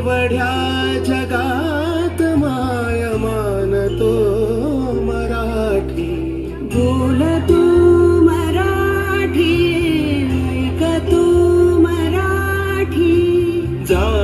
एवढ्या जगात माय मानतो मराठी. बोल तू मराठी ऐक तू मराठी. जा